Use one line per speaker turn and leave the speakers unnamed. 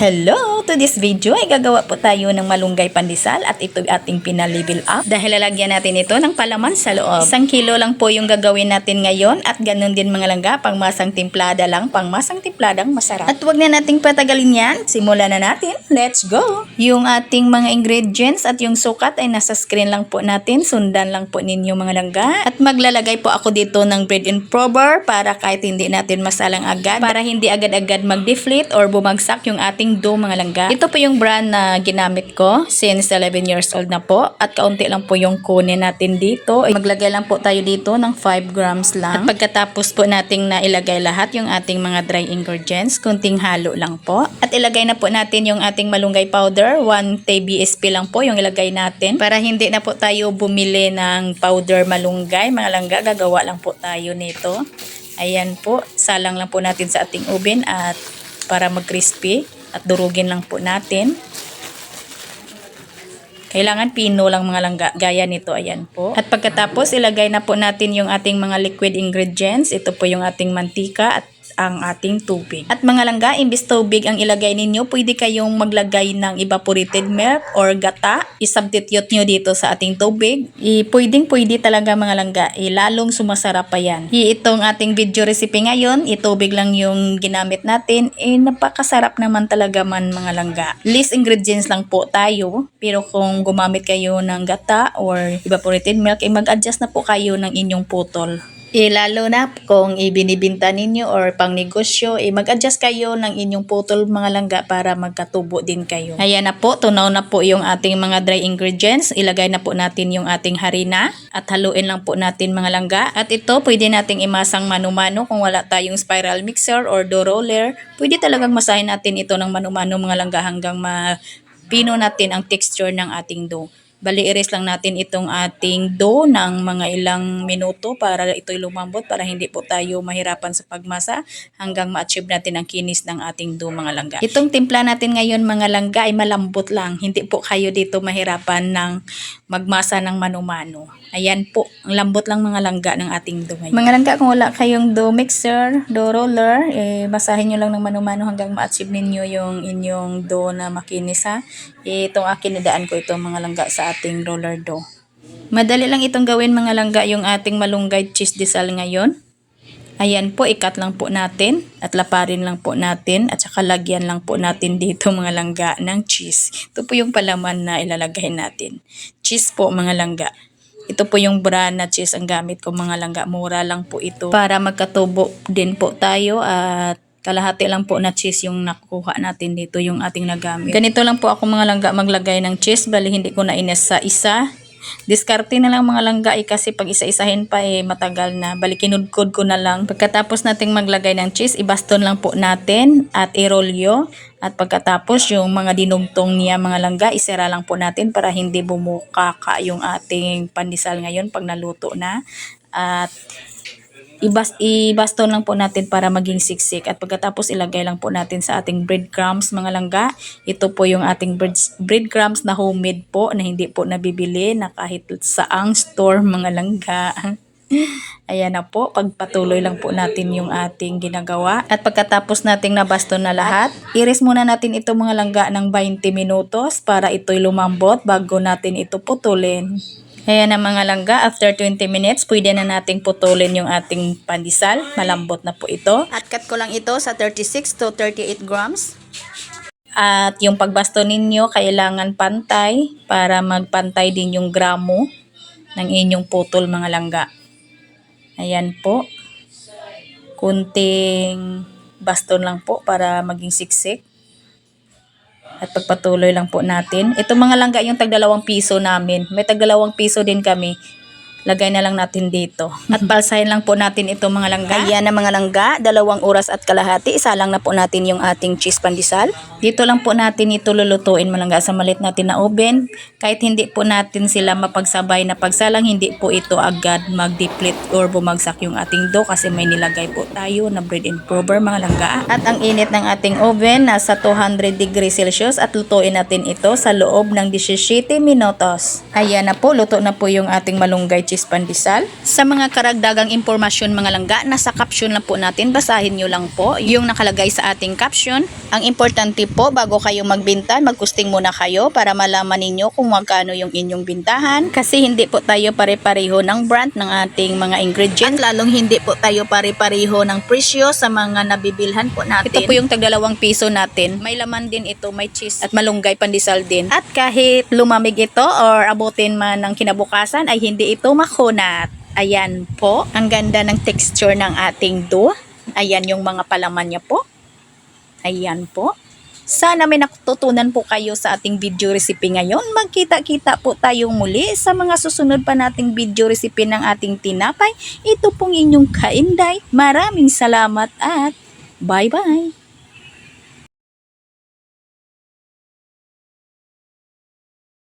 Hello! To this video ay gagawa po tayo ng malunggay pandesal at ito ating pinalevel up dahil lalagyan natin ito ng palaman sa loob. Isang kilo lang po yung gagawin natin ngayon at ganun din mga langga, pangmasang timplada lang, pangmasang timpladang masarap. At wag na nating patagalin yan, simulan na natin. Let's go! Yung ating mga ingredients at yung sukat ay nasa screen lang po natin, sundan lang po ninyo mga langga. At maglalagay po ako dito ng bread and prober para kahit hindi natin masalang agad, para hindi agad-agad mag-deflate or bumagsak yung ating dough mga langga. Ito po yung brand na ginamit ko since 11 years old na po at kaunti lang po yung kunin natin dito. Maglagay lang po tayo dito ng 5 grams lang. At pagkatapos po nating na ilagay lahat yung ating mga dry ingredients, kunting halo lang po. At ilagay na po natin yung ating malunggay powder, 1 TBSP lang po yung ilagay natin para hindi na po tayo bumili ng powder malunggay. Mga langga, gagawa lang po tayo nito. Ayan po, salang lang po natin sa ating oven at para mag-crispy at durugin lang po natin. Kailangan pino lang mga langga, gaya nito, ayan po. At pagkatapos, ilagay na po natin yung ating mga liquid ingredients. Ito po yung ating mantika at ang ating tubig. At mga langga, imbis tubig ang ilagay ninyo, pwede kayong maglagay ng evaporated milk or gata. I-substitute nyo dito sa ating tubig. I, pwedeng pwede talaga mga langga. I, lalong sumasarap pa yan. I, itong ating video recipe ngayon, itubig lang yung ginamit natin. Eh, napakasarap naman talaga man mga langga. Least ingredients lang po tayo. Pero kung gumamit kayo ng gata or evaporated milk, eh, mag-adjust na po kayo ng inyong putol. Eh, lalo na kung ibinibinta ninyo or pang negosyo, eh, mag-adjust kayo ng inyong putol mga langga para magkatubo din kayo. Ayan na po, tunaw na po yung ating mga dry ingredients. Ilagay na po natin yung ating harina at haluin lang po natin mga langga. At ito, pwede nating imasang mano-mano kung wala tayong spiral mixer or dough roller. Pwede talagang masahin natin ito ng mano-mano mga langga hanggang mapino natin ang texture ng ating dough. Bali, iris lang natin itong ating dough ng mga ilang minuto para ito'y lumambot para hindi po tayo mahirapan sa pagmasa hanggang ma-achieve natin ang kinis ng ating dough mga langga. Itong timpla natin ngayon mga langga ay malambot lang. Hindi po kayo dito mahirapan ng magmasa ng mano-mano. Ayan po, ang lambot lang mga langga ng ating dough ngayon. Mga langga, kung wala kayong dough mixer, dough roller, eh, basahin nyo lang ng mano-mano hanggang ma-achieve ninyo yung inyong dough na makinis ha. Eh, itong akin nadaan ko itong mga langga sa ating roller dough. Madali lang itong gawin mga langga yung ating malunggay cheese desal ngayon. Ayan po, ikat lang po natin at laparin lang po natin at saka lagyan lang po natin dito mga langga ng cheese. Ito po yung palaman na ilalagay natin. Cheese po mga langga. Ito po yung brand na cheese ang gamit ko mga langga. Mura lang po ito para magkatubo din po tayo at kalahati lang po na cheese yung nakuha natin dito yung ating nagamit. Ganito lang po ako mga langga maglagay ng cheese. Bali hindi ko na ines sa isa. Diskarte na lang mga langga eh, kasi pag isa-isahin pa eh matagal na. Bali kinudkod ko na lang. Pagkatapos nating maglagay ng cheese, ibaston lang po natin at irolyo. At pagkatapos yung mga dinugtong niya mga langga, isera lang po natin para hindi bumukaka yung ating pandesal ngayon pag naluto na. At ibas ibaston lang po natin para maging siksik at pagkatapos ilagay lang po natin sa ating breadcrumbs mga langga. Ito po yung ating bread, breadcrumbs na homemade po na hindi po nabibili na kahit saang store mga langga. Ayan na po, pagpatuloy lang po natin yung ating ginagawa. At pagkatapos nating nabaston na lahat, iris muna natin ito mga langga ng 20 minutos para ito'y lumambot bago natin ito putulin. Ayan na mga langga, after 20 minutes, pwede na nating putulin yung ating pandesal. Malambot na po ito. At cut ko lang ito sa 36 to 38 grams. At yung pagbasto ninyo, kailangan pantay para magpantay din yung gramo ng inyong putol mga langga. Ayan po. Kunting baston lang po para maging siksik. At pagpatuloy lang po natin. Ito mga langga yung tagdalawang piso namin. May tagdalawang piso din kami. Lagay na lang natin dito. At balsahin lang po natin ito mga langga. Ayan na mga langga, dalawang oras at kalahati. Isa lang na po natin yung ating cheese pandesal. Dito lang po natin ito lulutuin mga langga sa malit natin na oven. Kahit hindi po natin sila mapagsabay na pagsalang, hindi po ito agad mag-deplete or bumagsak yung ating dough kasi may nilagay po tayo na bread and prover mga langga. At ang init ng ating oven nasa 200 degrees Celsius at lutuin natin ito sa loob ng 17 minutos. Ayan na po, luto na po yung ating malunggay cheese pandesal. Sa mga karagdagang impormasyon mga langga, nasa caption lang po natin, basahin nyo lang po yung nakalagay sa ating caption. Ang importante po, bago kayo magbinta, magkusting muna kayo para malaman ninyo kung magkano yung inyong bintahan. Kasi hindi po tayo pare-pareho ng brand ng ating mga ingredients. At lalong hindi po tayo pare-pareho ng presyo sa mga nabibilhan po natin. Ito po yung tagdalawang piso natin. May laman din ito, may cheese at malunggay pandesal din. At kahit lumamig ito or abutin man ng kinabukasan ay hindi ito makunat. Ayan po, ang ganda ng texture ng ating dough. Ayan yung mga palaman niya po. Ayan po. Sana may natutunan po kayo sa ating video recipe ngayon. Magkita-kita po tayong muli sa mga susunod pa nating video recipe ng ating tinapay. Ito pong inyong kainday. Maraming salamat at bye-bye!